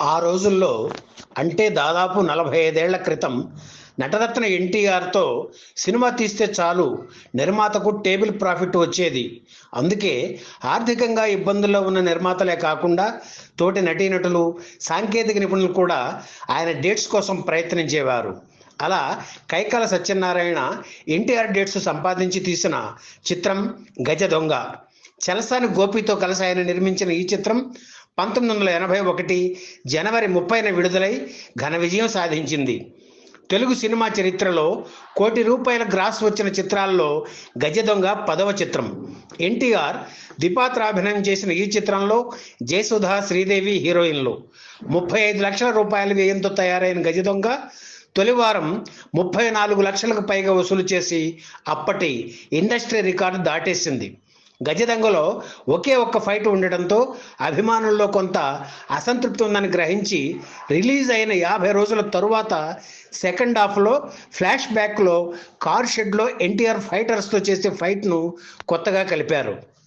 ఆ రోజుల్లో అంటే దాదాపు నలభై ఐదేళ్ళ క్రితం నటరత్న ఎన్టీఆర్తో సినిమా తీస్తే చాలు నిర్మాతకు టేబుల్ ప్రాఫిట్ వచ్చేది. అందుకే ఆర్థికంగా ఇబ్బందుల్లో ఉన్న నిర్మాతలే కాకుండా తోటి నటీనటులు సాంకేతిక నిపుణులు కూడా ఆయన డేట్స్ కోసం ప్రయత్నించేవారు. అలా కైకాల సత్యనారాయణ ఎన్టీఆర్ డేట్స్ సంపాదించి తీసిన చిత్రం గజ దొంగ. చలసాని గోపితో కలిసి ఆయన నిర్మించిన ఈ చిత్రం పంతొమ్మిది వందల ఎనభై ఒకటి జనవరి ముప్పైన విడుదలై ఘన విజయం సాధించింది. తెలుగు సినిమా చరిత్రలో కోటి రూపాయల గ్రాస్ వచ్చిన చిత్రాల్లో గజ దొంగ పదవ చిత్రం. ఎన్టీఆర్ ద్విపాత్రాభినయం చేసిన ఈ చిత్రంలో జయసుధ శ్రీదేవి హీరోయిన్లు. ముప్పై ఐదు లక్షల రూపాయల వ్యయంతో తయారైన గజ దొంగ తొలివారం ముప్పై నాలుగు లక్షలకు పైగా వసూలు చేసి అప్పటి ఇండస్ట్రీ రికార్డు దాటేసింది. గజదంగలో ఒకే ఒక్క ఫైట్ ఉండటంతో అభిమానుల్లో కొంత అసంతృప్తి ఉందని గ్రహించి రిలీజ్ అయిన యాభై రోజుల తరువాత సెకండ్ హాఫ్లో ఫ్లాష్ బ్యాక్లో కార్ షెడ్లో ఎన్టీఆర్ ఫైటర్స్తో చేసే ఫైట్ను కొత్తగా కలిపారు.